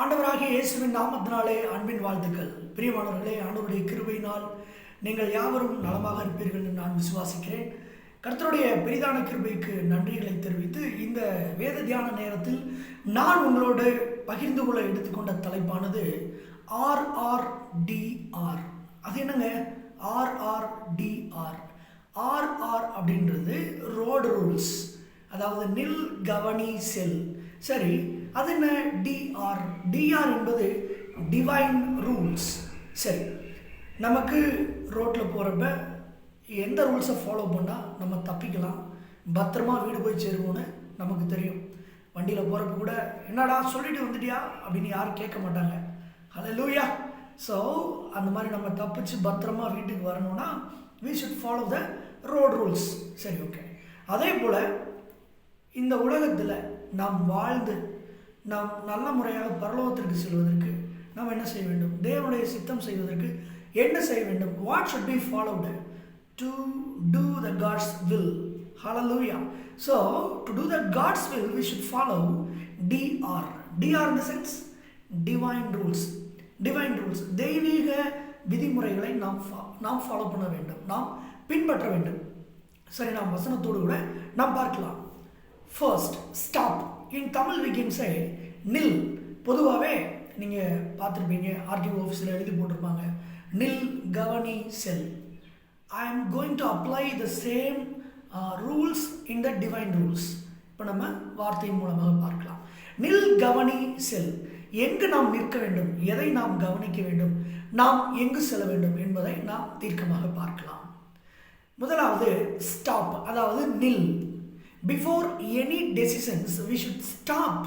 ஆண்டவராகிய இயேசுவின் நாமத்தினாலே அன்பின் வாழ்த்துக்கள். பிரியமானவர்களே ஆண்டவருடைய கிருபையினால் நீங்கள் யாவரும் நலமாக இருப்பீர்கள் என்று நான் விசுவாசிக்கிறேன். கர்த்தருடைய பெரிதான கிருபைக்கு நன்றிகளை தெரிவித்து இந்த வேத தியான நேரத்தில் நான் உங்களோடு பகிர்ந்து கொள்ள எடுத்துக்கொண்ட தலைப்பானது ஆர்ஆர்டிஆர் அது என்னங்க? ஆர்ஆர்டிஆர் ஆர்ஆர் அப்படின்றது ரோடு ரூல்ஸ். அதாவது நில் கவனி செல். சரி அது என்ன டிஆர் டிஆர் என்பது டிவைன் ரூல்ஸ் சரி. நமக்கு ரோட்டில் போகிறப்ப எந்த ரூல்ஸை ஃபாலோ பண்ணால் நம்ம தப்பிக்கலாம். பத்திரமா வீடு போய் சேருவோன்னு நமக்கு தெரியும். வண்டியில் போகிறப்ப கூட என்னடா சொல்லிட்டு வந்துட்டியா? அப்படின்னு யாரும் கேட்க மாட்டாங்க. ஹலோ லூயா ஸோ அந்த மாதிரி நம்ம தப்பிச்சு பத்திரமா வீட்டுக்கு வரணும்னா we should follow the road rules சரி ஓகே அதே போல் இந்த உலகத்தில் நாம் வாழ்ந்து நாம் நல்ல முறையாக பரலோகத்திற்கு செல்வதற்கு நாம் என்ன செய்ய வேண்டும்? தேவனுடைய சித்தம் செய்வதற்கு என்ன செய்ய வேண்டும்? What should be followed to do the God's will hallelujah so to do the God's will we should follow DR DR in the sense divine rules divine rules தெய்வீக விதிமுறைகளை நாம் நாம் ஃபாலோ பண்ண வேண்டும். நாம் பின்பற்ற வேண்டும். சரி நாம் வசனத்தோடு கூட நாம் பார்க்கலாம். First stop in Tamil we can நில் பொதுவாகவே நீங்கள் பார்த்துருப்பீங்க ஆர்டிஓ ஆஃபீஸில் எழுதி போட்டிருப்பாங்க. நில் கவனி செல் I am going to apply the same rules in the divine rules இப்போ நம்ம வார்த்தையின் மூலமாக பார்க்கலாம். நில் கவனி செல் எங்கு நாம் நிற்க வேண்டும்? எதை நாம் கவனிக்க வேண்டும்? நாம் எங்கு செல்ல வேண்டும் என்பதை நாம் தீர்க்கமாக பார்க்கலாம். முதலாவது ஸ்டாப் அதாவது நில் before any decisions we should stop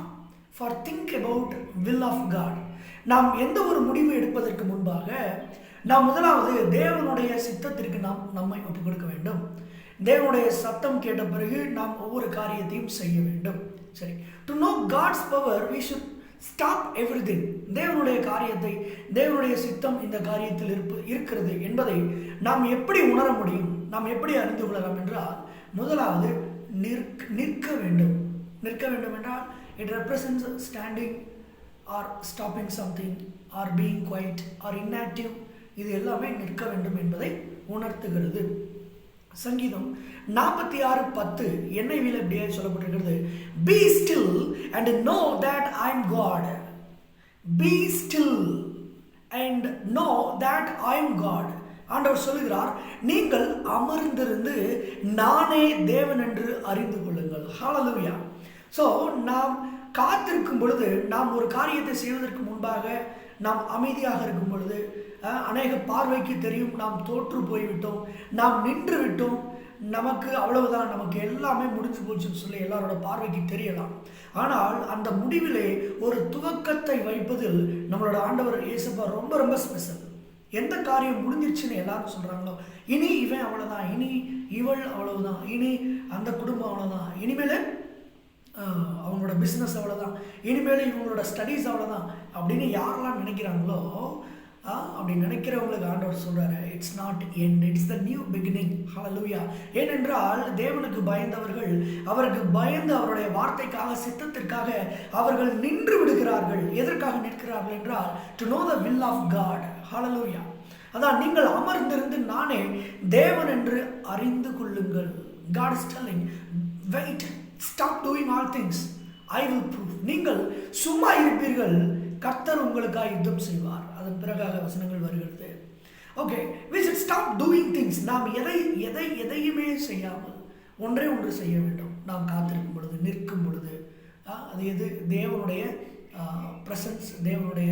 for think about will of God நாம் எந்த ஒரு முடிவு எடுப்பதற்கு முன்பாக நாம் முதலாவது தேவனுடைய சித்தத்திற்கு நாம் நம்மை ஒப்புக் கொடுக்க வேண்டும். தேவனுடைய சத்தம் கேட்ட பிறகு நாம் ஒவ்வொரு காரியத்தையும் செய்ய வேண்டும். சரி. To know God's power we should stop every தேவனுடைய காரியத்தை தேவனுடைய சித்தம் இந்த காரியத்தில் இருப்பு இருக்கிறது என்பதை நாம் எப்படி உணர முடியும்? நாம் எப்படி அறிந்து கொள்ளலாம் என்றால் முதலாவது நிற்க நிற்க வேண்டும். நிற்க வேண்டும் என்றால் it represents standing or stopping something or being quiet or inactive. இது எல்லாமே நிற்க வேண்டும் என்பதை உணர்த்துகிறது. சங்கீதம் நாற்பத்தி ஆறு பத்து என்னை வீல இப்படியே சொல்லப்பட்டிருக்கிறது. Be still and know that I am God be still and know that I am God ஆண்டவர் சொல்லுகிறார் நீங்கள் அமர்ந்திருந்து நானே தேவன் என்று அறிந்து கொள்ளுங்கள். ஹாலலுவியா ஸோ நாம் காத்திருக்கும் பொழுது நாம் ஒரு காரியத்தை செய்வதற்கு முன்பாக நாம் அமைதியாக இருக்கும் பொழுது அநேக பார்வைக்கு தெரியும் நாம் தோற்று போய்விட்டோம் நாம் நின்று விட்டோம் நமக்கு அவ்வளவுதான் நமக்கு எல்லாமே முடிஞ்சு போச்சுன்னு சொல்லி எல்லாரோட பார்வைக்கு தெரியலாம். ஆனால் அந்த முடிவிலே ஒரு துவக்கத்தை வைப்பதில் நம்மளோட ஆண்டவர் இயேசப்பா ரொம்ப ரொம்ப ஸ்பெஷல் எந்த காரியம் முடிஞ்சிருச்சுன்னு எல்லாரும் சொல்கிறாங்களோ இனி இவன் அவ்வளோதான் இனி இவள் அவ்வளவுதான் இனி அந்த குடும்பம் அவ்வளோதான் இனிமேல் அவங்களோட பிஸ்னஸ் அவ்வளோதான் இனிமேல் இவங்களோட ஸ்டடீஸ் அவ்வளோதான் அப்படின்னு யாரெல்லாம் நினைக்கிறாங்களோ அப்படி நினைக்கிறவங்களுக்கு ஆண்டவர் சொல்கிறாரு it's not end it's the new beginning hallelujah ஏனென்றால் தேவனுக்கு பயந்தவர்கள் அவருக்கு பயந்து அவருடைய வார்த்தைக்காக சித்தத்திற்காக அவர்கள் நின்று விடுகிறார்கள். எதற்காக நிற்கிறார்கள் என்றால் to know the will of God hallelujah அதான் நீங்கள் அமர்ந்திருந்து நானே தேவன் என்று அறிந்து கொள்ளுங்கள். God is telling wait stop doing all things I will prove நீங்கள் சும்மா இருப்பீர்கள். கர்த்தர் உங்களுக்காக யுத்தம் செய்வார். பிறகாக வசனங்கள் வருகிறது. Okay we should stop doing things நாம் எதை எதை எதையுமே செய்யாமல் ஒன்றே ஒன்று செய்ய வேண்டும். நாம் காத்திருக்கும் பொழுது நிற்கும் பொழுது அது எது? தேவனுடைய ப்ரெசன்ஸ் தேவனுடைய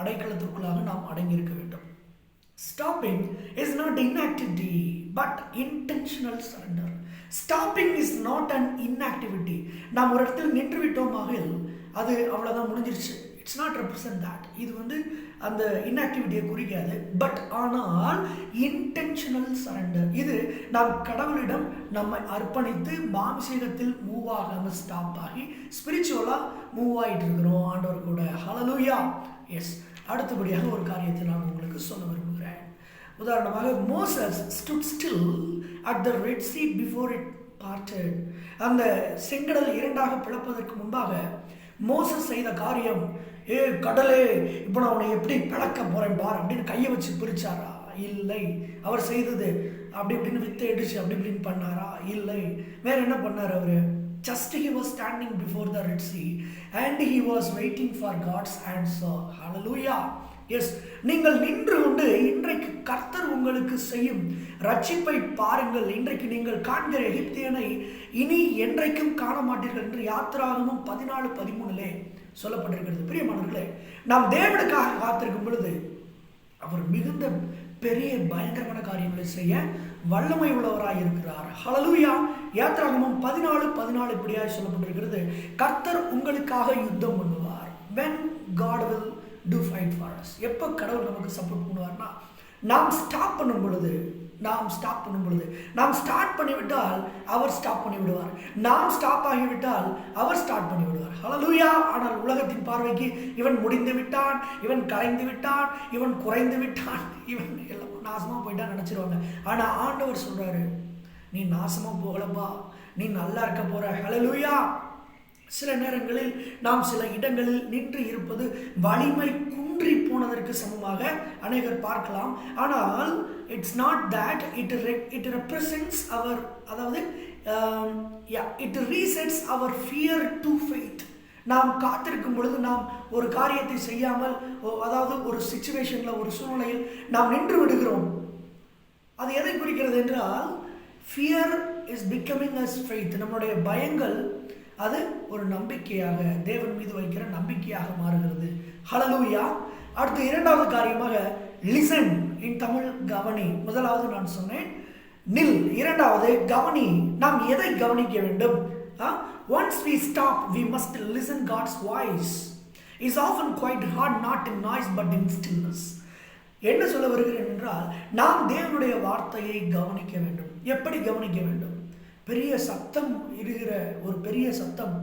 அடைக்கலத்திற்குள்ளாக நாம் அடங்கியிருக்க வேண்டும். Stopping is not inactivity but intentional surrender stopping is not an inactivity நாம் ஒரு இடத்தில் நின்று விட்டோமாக அது அவ்வளோதான் முடிஞ்சிருச்சு. இட்ஸ் நாட் ரெப்ரசன்ட் தட் இது வந்து அந்த இன்ஆக்டிவிட்டியை குறிக்காது. பட் ஆனால் இன்டென்ஷனல் சரண்டர் இது நாம் கடவுளிடம் நம்மை அர்ப்பணித்து மாம்சீகத்தில் மூவ் ஆகாமல் ஸ்டாப் ஆகி ஸ்பிரிச்சுவலாக மூவ் ஆகிட்டு இருக்கிறோம். ஆண்டவர் கூட. ஹலலூயா எஸ் அடுத்தபடியாக ஒரு காரியத்தை நான் உங்களுக்கு சொல்ல விரும்புகிறேன். உதாரணமாக Moses stood still at the Red Sea before it parted அந்த செங்கடல் இரண்டாக பிளப்பதற்கு முன்பாக மோசஸ் செய்த காரியம் ஏ கடலே இப்போ நான் உன்னை எப்படி பிளக்க போகிறேன் பார்? அப்படின்னு கையை வச்சு பிரிச்சாரா? இல்லை அவர் செய்தது அப்படி இப்படின்னு வித்தை அடிச்சு அப்படி இப்படின்னு பண்ணாரா? இல்லை. வேற என்ன பண்ணார் அவரு? Just he was standing before the Red Sea and he was waiting for God's answer hallelujah yes நீங்கள் நின்று கொண்டு இன்றைக்கு கர்த்தர் உங்களுக்கு செய்யும் ரட்சிப்பை பாருங்கள். இன்றைக்கு நீங்கள் காண்கிற எகிப்தியனை இனி என்றைக்கும் காண மாட்டீர்கள் என்று யாத்திராகமும் பதினாலு பதிமூணுலே சொல்லப்பட்டிருக்கிறது. பிரியமானவர்களே நாம் தேவனுக்காக காத்திருக்கும் பொழுது அவர் மிகுந்த பெரிய பயங்கரமான காரியங்களை செய்ய வல்லமை உள்ளவராய் இருக்கிறார். ஹalleluya யாத்திராகமும் பதினாலு பதினாலு இப்படியாக சொல்லப்பட்டிருக்கிறது. கர்த்தர் உங்களுக்காக யுத்தம் பண்ணுவார். When God will do fight for us எப்போ கடவுள் நமக்கு சப்போர்ட் பண்ணுவார்னா நாம் ஸ்டாப் பண்ணும் பொழுது நாம் ஸ்டாப் பண்ணும் பொழுது. நாம் ஸ்டார்ட் பண்ணிவிட்டால் அவர் ஸ்டாப் பண்ணி விடுவார் நாம் ஸ்டாப் ஆகிவிட்டால் அவர் ஸ்டார்ட் பண்ணி விடுவார் ஆனால் உலகத்தின் பார்வைக்கு இவன் முடிந்து விட்டான் இவன் கலைந்து விட்டான் இவன் குறைந்து விட்டான். இவன் எல்லாம் நாசமாக போயிட்டான் நினச்சிருவாங்க. ஆனால் ஆண்டவர் சொல்கிறாரு நீ நாசமாக போகலப்பா. நீ நல்லா இருக்க போகிற ஹலலூயா சில நேரங்களில் நாம் சில இடங்களில் நின்று இருப்பது வலிமை குன்றி போனதற்கு சமமாக அநேகர் பார்க்கலாம். ஆனால் it's not that it it represents our அதாவது it resets our fear to faith நாம் காத்திருக்கும் பொழுது நாம் ஒரு காரியத்தை செய்யாமல் ஓ- அதாவது ஒரு சுச்சுவேஷனில் ஒரு சூழ்நிலையில் நாம் நின்று விடுகிறோம். அது எதை குறிக்கிறது என்றால் fear is becoming as faith நம்முடைய பயங்கள் அது ஒரு நம்பிக்கையாக தேவன் மீது வைக்கிற நம்பிக்கையாக மாறுகிறது. ஹலலூயா அடுத்து இரண்டாவது காரியமாக லிசன் இன் தமிழ் கவனி. முதலாவது நான் சொன்னேன் நில். இரண்டாவது கவனி. நாம் எதை கவனிக்க வேண்டும்? Once we stop we must listen God's voice is often quiet heard not in noise but in stillness என்ன சொல்ல வருகிறேன் என்றால் நாம் தேவனுடைய வார்த்தையை கவனிக்க வேண்டும். எப்படி கவனிக்க வேண்டும்? பெரிய சத்தம் இருக்கிற ஒரு பெரிய சத்தம்.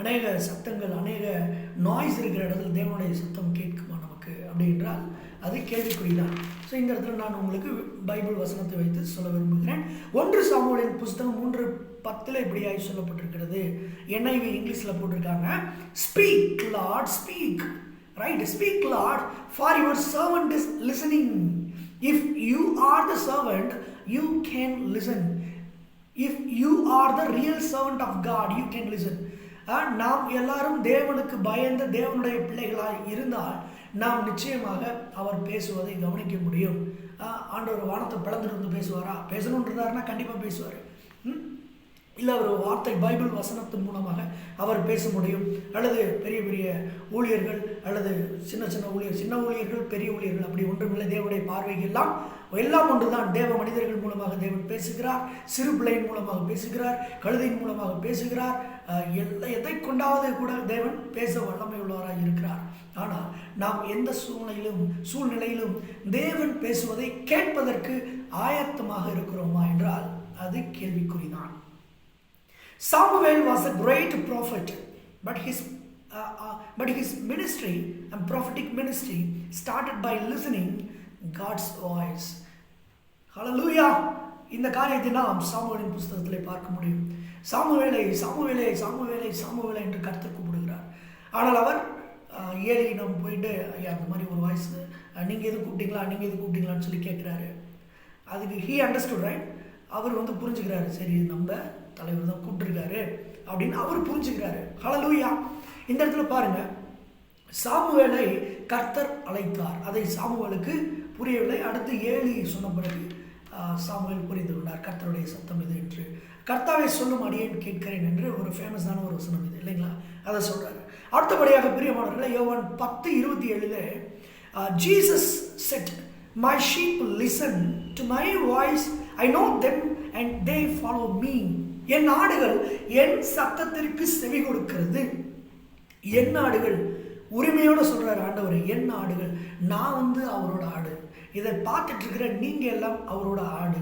அநேக சத்தங்கள் அநேக நாய்ஸ் இருக்கிற இடத்துல தேவனுடைய சத்தம் கேட்குமா நமக்கு அப்படி என்றால் அது கேள்விக்குறிதான். ஸோ இந்த இடத்துல நான் உங்களுக்கு பைபிள் வசனத்தை வைத்து சொல்ல விரும்புகிறேன். ஒன்று சாமுவலின் புஸ்தகம் மூன்று பத்தில் இப்படியாகி சொல்லப்பட்டிருக்கிறது. என்ஐவி இங்கிலீஷில் போட்டிருக்காங்க. Speak Lord speak right speak Lord for your servant is listening if you are the servant you can listen if you are the real servant of God you can listen நாம் எல்லாரும் தேவனுக்கு பயந்த தேவனுடைய பிள்ளைகளாக இருந்தால் நாம் நிச்சயமாக அவர் பேசுவதை கவனிக்க முடியும். ஆண்டவர் வானத்தை பிளந்துட்டு வந்து பேசுவாரா? பேசணும்னு இருந்தாருன்னா கண்டிப்பாக பேசுவார் இல்லை ஒரு வார்த்தை பைபிள் வசனத்தின் மூலமாக அவர் பேச முடியும். அல்லது பெரிய பெரிய ஊழியர்கள் அல்லது சின்ன சின்ன ஊழியர் சின்ன ஊழியர்கள் பெரிய ஊழியர்கள் அப்படி ஒன்றுமில்லை. தேவனுடைய பார்வைக்கு எல்லாம் எல்லாம் ஒன்றுதான். தேவ மனிதர்கள் பேசுகிறார் சிறு பிள்ளையின் மூலமாக பேசுகிறார் கழுதையின் மூலமாக பேசுகிறார். எல்லை எதை கொண்டாவது கூட தேவன் பேச வல்லமை உள்ளவராக இருக்கிறார். ஆனால் நாம் எந்த சூழ்நிலையிலும் சூழ்நிலையிலும் தேவன் பேசுவதை கேட்பதற்கு ஆயத்தமாக இருக்கிறோமா என்றால் அது கேள்விக்குறிதான். Samuel was a great prophet but his but his ministry and prophetic ministry started by listening God's voice hallelujah இந்த காரியத்தை நாம் சாமுவேலின் புஸ்தகத்திலே பார்க்க முடியும். சாமுவேலை சாமுவேலை சாமுவேலை சாமுவேலை என்று கருத்து கூப்பிடுகிறார். ஆனால் அவர் அஹ், ஏலியிடம் போயிட்டு ஐயா அந்த மாதிரி ஒரு வாய்ஸ் நீங்கள் எது கூப்பிட்டீங்களா? நீங்கள் எது கூப்பிட்டீங்களான்னு சொல்லி கேட்குறாரு. அதுக்கு ஹீ அண்டர்ஸ்டுட் ரைட் அவர் வந்து புரிஞ்சுக்கிறாரு. சரி நம்ம தலைவர் தான் கூப்பிட்டுருக்காரு. அப்படின்னு அவர் புரிஞ்சுக்கிறாரு. ஹலலூயா இந்த இடத்துல பாருங்க. சாமுவேலை கர்த்தர் அழைத்தார். அதை சாமுவேலுக்கு புரியவில்லை. அடுத்து ஏழி சொன்ன பிறகு சாமுவேல் புரிந்து கொண்டார். கர்த்தருடைய சத்தம் இது என்று. கர்த்தாவை சொல்லும் அடியேன் கேட்கிறேன் என்று ஒரு ஃபேமஸான ஒரு வசனம் இது இல்லைங்களா? அதை சொல்கிறார் அடுத்தபடியாக பிரியமானவர்களை யோவான் பத்து இருபத்தி ஏழு Jesus said my sheep listen to my voice I know them and they follow me என் ஆடுகள் என் சத்தத்திற்கு செவி கொடுக்கிறது. என் ஆடுகள் உரிமையோட சொல்கிறார் ஆண்டவர் என் ஆடுகள் நான் வந்து அவரோட ஆடு. இதை பார்த்துட்டு இருக்கிற நீங்கள் எல்லாம் அவரோட ஆடு.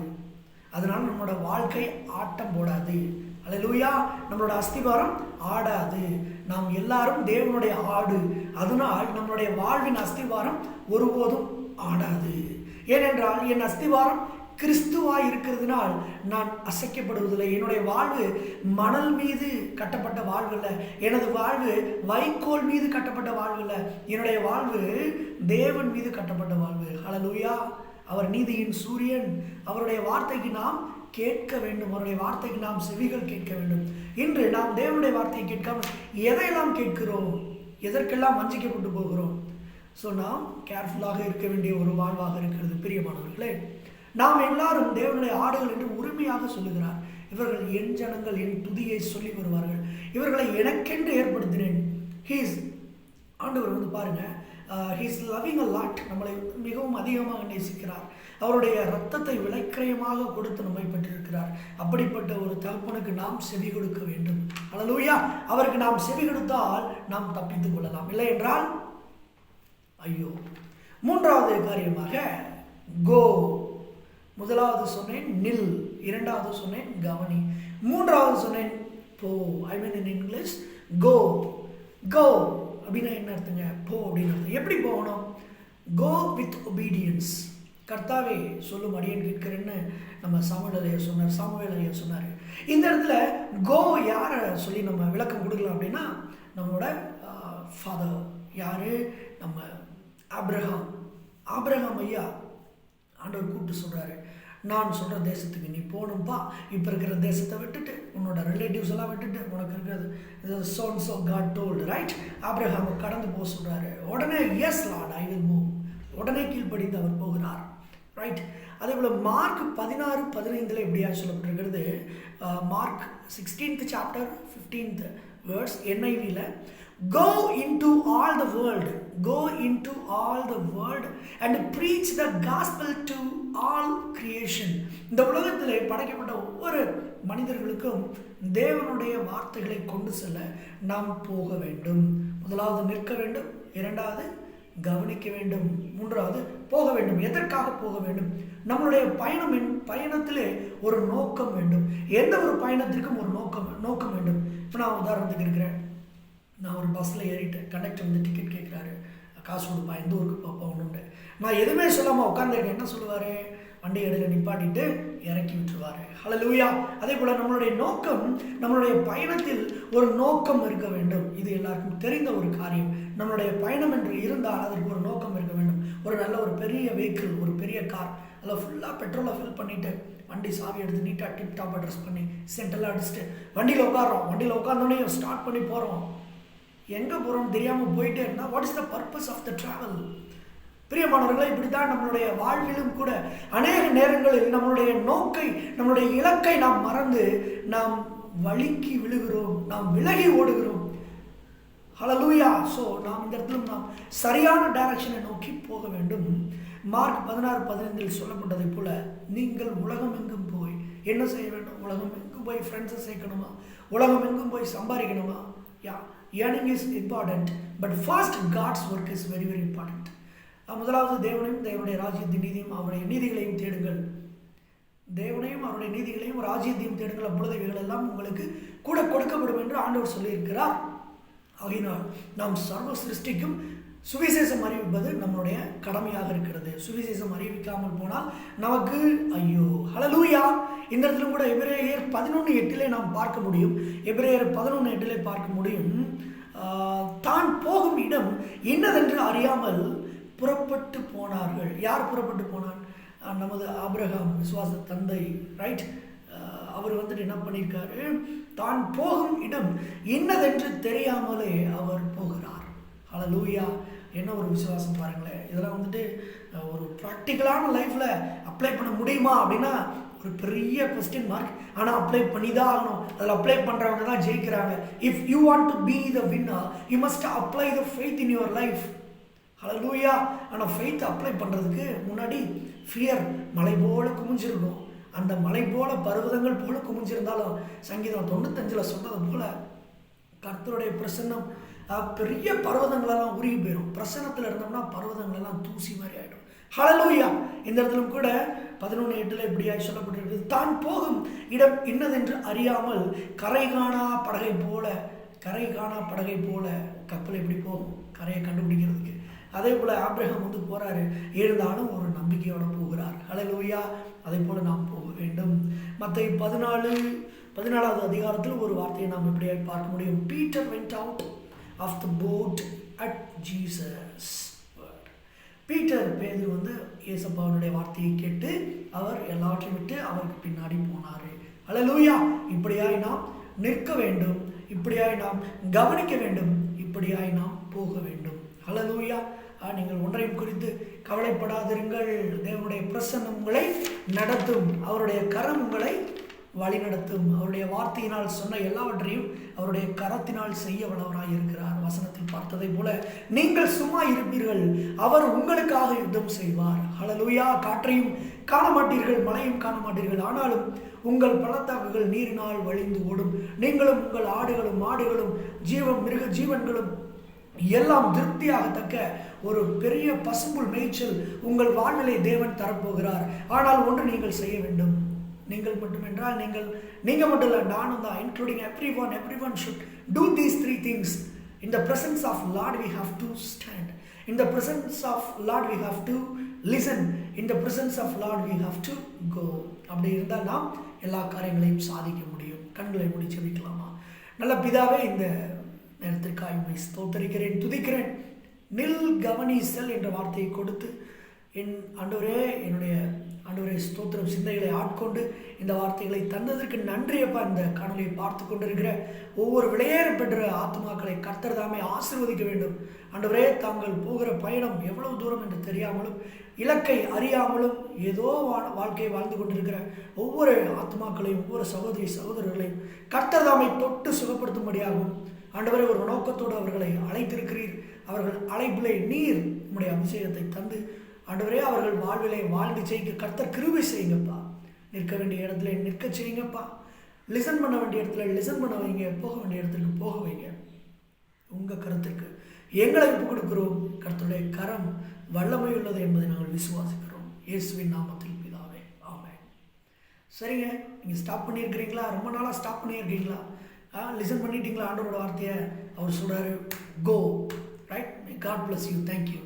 அதனால் நம்மளோட வாழ்க்கை ஆட்டம் போடாது. அல்லேலூயா நம்மளோட அஸ்திவாரம் ஆடாது. நாம் எல்லாரும் தேவனுடைய ஆடு. அதனால் நம்மளுடைய வாழ்வின் அஸ்திவாரம் ஒருபோதும் ஆடாது. ஏனென்றால் என் அஸ்திவாரம் கிறிஸ்துவாக இருக்கிறதுனால் நான் அசைக்கப்படுவதில்லை. என்னுடைய வாழ்வு மணல் மீது கட்டப்பட்ட வாழ்வு இல்லை எனது வாழ்வு வைக்கோல் மீது கட்டப்பட்ட வாழ்வு இல்லை என்னுடைய வாழ்வு தேவன் மீது கட்டப்பட்ட வாழ்வு. ஹalleluya. அவர் நீதியின் சூரியன். அவருடைய வார்த்தைக்கு நாம் கேட்க வேண்டும். அவருடைய வார்த்தைக்கு நாம் செவிகள் கேட்க வேண்டும். இன்று நாம் தேவனுடைய வார்த்தையை கேட்காமல் எதையெல்லாம் கேட்கிறோம்? எதற்கெல்லாம் வஞ்சிக்கப்பட்டு போகிறோம்? ஸோ நாம் கேர்ஃபுல்லாக இருக்க வேண்டிய ஒரு வாழ்வாக இருக்கிறது பிரியமானவர்களே. நாம் எல்லாரும் தேவனுடைய ஆடுகள் என்று உரிமையாக சொல்லுகிறார். இவர்கள் என் ஜனங்கள் என் துதியை சொல்லி வருவார்கள். இவர்களை எனக்கென்று ஏற்படுத்தினேன். ஹீஸ் ஆண்டவர் வந்து பாருங்க ஹீஸ் லவ்விங் அ லாட் நம்மளை மிகவும் அதிகமாக நேசிக்கிறார். அவருடைய ரத்தத்தை விலைக்கிரயமாக கொடுத்து நம்மை பெற்றிருக்கிறார். அப்படிப்பட்ட ஒரு தகப்பனுக்கு நாம் செவி கொடுக்க வேண்டும். அழலூயா அவருக்கு நாம் செவி கொடுத்தால் நாம் தப்பித்துக் கொள்ளலாம். இல்லை என்றால் ஐயோ. மூன்றாவது காரியமாக கோ முதலாவது சொன்னேன் நில் இரண்டாவது சொன்னேன் கவனி மூன்றாவது சொன்னேன் போ. ஐ மீன் இன் இங்கிலீஷ் கோ கோ அப்படின்னா என்ன அர்த்தங்க? போ அப்படின்னு அர்த்தம். எப்படி போகணும்? கோ வித் ஒபீடியன்ஸ் கர்த்தாவே சொல்லும் அடியன் கேட்கிறேன்னு நம்ம சாமுவேல் சொன்னார். சாமுவேல் சொன்னார். இந்த இடத்துல கோ யாரை சொல்லி நம்ம விளக்கம் கொடுக்கலாம் அப்படின்னா நம்மளோட ஃபாதர் யார்? நம்ம ஆப்ரஹாம் ஆப்ரஹாம் ஐயா ஆண்டவர் கூப்பிட்டு சொல்கிறாரு நான் சொல்கிற தேசத்துக்கு நீ போகணும்ப்பா இப்போ இருக்கிற தேசத்தை விட்டுட்டு உன்னோட ரிலேட்டிவ்ஸ் எல்லாம் விட்டுட்டு உனக்கு இருக்கிறது zone so God told right Abraham கடந்து போக சொல்கிறாரு உடனே yes Lord I will move உடனே கீழ்ப்படிந்து அவர் போகிறார். ரைட் அதே போல் மார்க் பதினாறு பதினைந்தில் எப்படியா சொல்லப்பட்டிருக்கிறது. Mark sixteenth chapter fifteenth words என்ஐவியில் go into all the world go into all the world and preach the gospel to all creation இந்த உலகத்தில் படைக்கப்பட்ட ஒவ்வொரு மனிதர்களுக்கும் தேவனுடைய வார்த்தைகளை கொண்டு செல்ல நாம் போக வேண்டும். முதலாவது நிற்க வேண்டும் இரண்டாவது கவனிக்க வேண்டும் மூன்றாவது போக வேண்டும். எதற்காக போக வேண்டும்? நம்மளுடைய பயணம் பயணத்திலே ஒரு நோக்கம் வேண்டும். எந்த ஒரு பயணத்திற்கும் ஒரு நோக்கம் நோக்கம் வேண்டும். இப்போ நான் உதாரணத்துக்கு இருக்கிறேன். நான் ஒரு பஸ்ஸில் ஏறிட்டேன். கண்டக்டர் வந்து டிக்கெட் கேட்குறாரு. காசு கொடுப்பா எந்த ஊருக்கு போகணுன்ட்டு நான் எதுவுமே சொல்லாமல் உட்காந்துருக்கேன் என்ன சொல்லுவார்? வண்டி இடையில நிப்பாட்டிட்டு இறக்கி விட்டுருவார். ஹலோ லூயா அதே போல் நம்மளுடைய நோக்கம் நம்மளுடைய பயணத்தில் ஒரு நோக்கம் இருக்க வேண்டும். இது எல்லாருக்கும் தெரிந்த ஒரு காரியம். நம்மளுடைய பயணம் என்று இருந்தால் அதற்கு ஒரு நோக்கம் இருக்க வேண்டும். ஒரு நல்ல ஒரு பெரிய வெஹிக்கிள் ஒரு பெரிய கார் அதில் ஃபுல்லாக பெட்ரோலை ஃபில் பண்ணிவிட்டு வண்டி சாவி எடுத்து நீட்டாக டிப் டாப் அட்ரஸ் பண்ணி சென்டெல்லாம் அடிச்சுட்டு வண்டியில் உட்காரோம் வண்டியில் உட்காந்தோடனே ஸ்டார்ட் பண்ணி போகிறோம் எங்கே போகிறோம்னு தெரியாமல் போயிட்டே இருந்தால் what is the purpose of the travel பிரியமானவர்களை இப்படி தான் நம்மளுடைய வாழ்விலும் கூட அநேக நேரங்களில் நம்மளுடைய நோக்கை நம்மளுடைய இலக்கை நாம் மறந்து நாம் வழுக்கி விழுகிறோம் நாம் விலகி ஓடுகிறோம். ஹலலூயா ஸோ நாம் இந்த இடத்துல நாம் சரியான டைரக்ஷனை நோக்கி போக வேண்டும். மார்க் பதினாறு பதினைந்தில் சொல்லப்பட்டதை போல நீங்கள் உலகம் எங்கும் போய் என்ன செய்ய வேண்டும்? உலகம் எங்கும் போய் ஃப்ரெண்ட்ஸை சேர்க்கணுமா? உலகம் எங்கும் போய் சம்பாதிக்கணுமா? Yeah earning is important but first God's work is very very important முதலாவது தேவனையும் தேவனுடைய ராஜ்யத்தின் நீதியும் அவருடைய நீதிகளையும் தேடுங்கள். தேவனையும் அவருடைய நீதிகளையும் ராஜ்யத்தையும் தேடுங்கள். அப்பொழுது இவைகள் எல்லாம் உங்களுக்கு கூட கொடுக்கப்படும் என்று ஆண்டவர் சொல்லியிருக்கிறார். ஆகினால் நாம் சர்வ சிருஷ்டிக்கும் சுவிசேஷம் அறிவிப்பது நம்மளுடைய கடமையாக இருக்கிறது. சுவிசேஷம் அறிவிக்காமல் போனால் நமக்கு ஐயோ ஹலலூயா இந்த இடத்துல கூட எபிரேயர் பதினொன்று எட்டிலே நாம் பார்க்க முடியும். எபிரேயர் பதினொன்று எட்டிலே பார்க்க முடியும். தான் போகும் இடம் என்னதென்று அறியாமல் புறப்பட்டு போனார்கள். யார் புறப்பட்டு போனார் நமது ஆப்ரஹாம் விசுவாச தந்தை ரைட் அவர் வந்துட்டு என்ன பண்ணியிருக்காரு தான் போகும் இடம் என்னதென்று தெரியாமலே அவர் போகிறார். ஹலோ லூயா என்ன ஒரு விசுவாசம் பாருங்களேன். இதெல்லாம் வந்துட்டு ஒரு ப்ராக்டிக்கலான லைஃப்பில் அப்ளை பண்ண முடியுமா அப்படின்னா ஒரு பெரிய கொஸ்டின் மார்க் ஆனால் அப்ளை பண்ணி தான் ஆகணும் அதில் அப்ளை பண்ணுறவங்க தான் ஜெயிக்கிறாங்க. If you want to be the winner you must apply the faith in your life alleluia ஆனால் ஃபெய்த் அப்ளை பண்ணுறதுக்கு முன்னாடி ஃபியர் மலை போல குமிஞ்சிருக்கும். அந்த மலை போல பருவதங்கள் போல குமிஞ்சிருந்தாலும் சங்கீதம் தொண்ணூத்தஞ்சில் சொன்னது போல் கர்த்தருடைய பிரசன்னம் பெரிய பர்வதங்களெல்லாம் உருகி போயிடும் பிரசன்னத்தில் இருந்தோம்னா பர்வதங்களெல்லாம் தூசி மாதிரி ஆகிடும் ஹலலூயா இந்த இடத்துல கூட பதினொன்று எட்டில் இப்படியாக சொல்லப்பட்டிருக்கிறது. தான் போகும் இடம் இன்னதென்று அறியாமல் கரை காணா படகை போல கரை காணா படகை போல கப்பல் எப்படி போகும்? கரையை கண்டுபிடிக்கிறதுக்கு. அதே போல் ஆப்ரஹம் வந்து போகிறாரு இருந்தாலும் ஒரு நம்பிக்கையோடு போகிறார். ஹalleluya அதே போல் நாம் போக வேண்டும். மற்ற பதினாலு பதினாலாவது அதிகாரத்தில் ஒரு வார்த்தையை நாம் இப்படியே பார்க்க முடியும்? Peter went out of the boat at Jesus Peter Peter வந்து இயேசப்பாவனுடைய வார்த்தையை கேட்டு அவர் எல்லாவற்றையும் விட்டு அவருக்கு பின்னாடி போனார். அலலூயா இப்படியாய் நாம் நிற்க வேண்டும். இப்படியாய் நாம் கவனிக்க வேண்டும். இப்படியாய் நாம் போக வேண்டும். அலலூயா நீங்கள் ஒன்றையும் குறித்து கவலைப்படாதிருங்கள். தேவனுடைய பிரசன்னம் உங்களை நடத்தும். அவருடைய கரம் உங்களை வழிநடத்தும். அவருடைய வார்த்தையினால் சொன்ன எல்லாவற்றையும் அவருடைய கரத்தினால் செய்ய வல்லவராய் இருக்கிறார். வசனத்தில் பார்த்ததை போல நீங்கள் சும்மா இருப்பீர்கள். அவர் உங்களுக்காக யுத்தம் செய்வார். ஹalleluya காற்றையும் காண மாட்டீர்கள் மழையும் காண மாட்டீர்கள் ஆனாலும் உங்கள் பள்ளத்தாக்குகள் நீரினால் வழிந்து ஓடும். நீங்களும் உங்கள் ஆடுகளும் மாடுகளும் ஜீவ மிருக ஜீவன்களும் எல்லாம் திருப்தியாகத்தக்க ஒரு பெரிய பசும்புல் மேய்ச்சல் உங்கள் வாழ்நிலை தேவன் தரப்போகிறார். ஆனால் ஒன்று நீங்கள் செய்ய வேண்டும். நீங்கள் மட்டுமென்றால் நீங்கள் நீங்கள் மட்டும் இல்லை நானும் தான் including everyone everyone should do these three things in the presence of Lord we have to stand in the presence of Lord we have to listen in the presence of Lord we have to go அப்படி இருந்தால் நாம் எல்லா காரியங்களையும் சாதிக்க முடியும். கண்களை மூடி வைக்கலாமா நல்ல பிதாவே இந்த நேரத்திற்காக உண்மை ஸ்தோத்தரிக்கிறேன் துதிக்கிறேன். நில் கவனிசல் என்ற வார்த்தையை கொடுத்து என் ஆண்டவரே என்னுடைய ஆண்டவரே ஸ்தோத்திரம் சிந்தைகளை ஆட்கொண்டு இந்த வார்த்தைகளை தந்ததற்கு நன்றியப்பா இந்த காணொலியை பார்த்து கொண்டிருக்கிற ஒவ்வொரு விளையேற பெற்ற ஆத்மாக்களை கர்த்தர் தாமே ஆசீர்வதிக்க வேண்டும். ஆண்டவரே தாங்கள் போகிற பயணம் எவ்வளவு தூரம் என்று தெரியாமலும் இலக்கை அறியாமலும் ஏதோ வாழ்க்கையை வாழ்ந்து கொண்டிருக்கிற ஒவ்வொரு ஆத்மாக்களையும் ஒவ்வொரு சகோதரி சகோதரர்களையும் கர்த்தர் தாமை தொட்டு சுகப்படுத்தும்படியாகவும் ஆண்டவரே ஒரு நோக்கத்தோடு அவர்களை அழைத்திருக்கிறீர். அவர்கள் அழைப்பிலே நீர் உம்முடைய அபிஷேகத்தை தந்து ஆண்டவரே அவர்கள் வாழ்விலே வாழ்ந்து செய்ய கர்த்தர் கிருபை செய்யுங்கப்பா. நிற்க வேண்டிய இடத்துல நிற்க செய்யுங்கப்பா. லிசன் பண்ண வேண்டிய இடத்துல லிசன் பண்ண வைங்க. போக வேண்டிய இடத்துக்கு போக வைங்க. உங்கள் கருத்துக்கு எங்களை ஒப்பு கொடுக்கிறோம். கர்த்தருடைய கரம் வல்லமை உள்ளது என்பதை நாங்கள் விசுவாசிக்கிறோம். இயேசுவின் நாமத்தில் பிதாவே. ஆமே சரிங்க. நீங்கள் ஸ்டாப் பண்ணியிருக்கிறீங்களா? ரொம்ப நாளாக ஸ்டாப் பண்ணியிருக்கீங்களா? லிசன் பண்ணிட்டீங்களா ஆண்டவரோட வார்த்தையை? அவர் சொல்கிறாரு go right God bless you thank you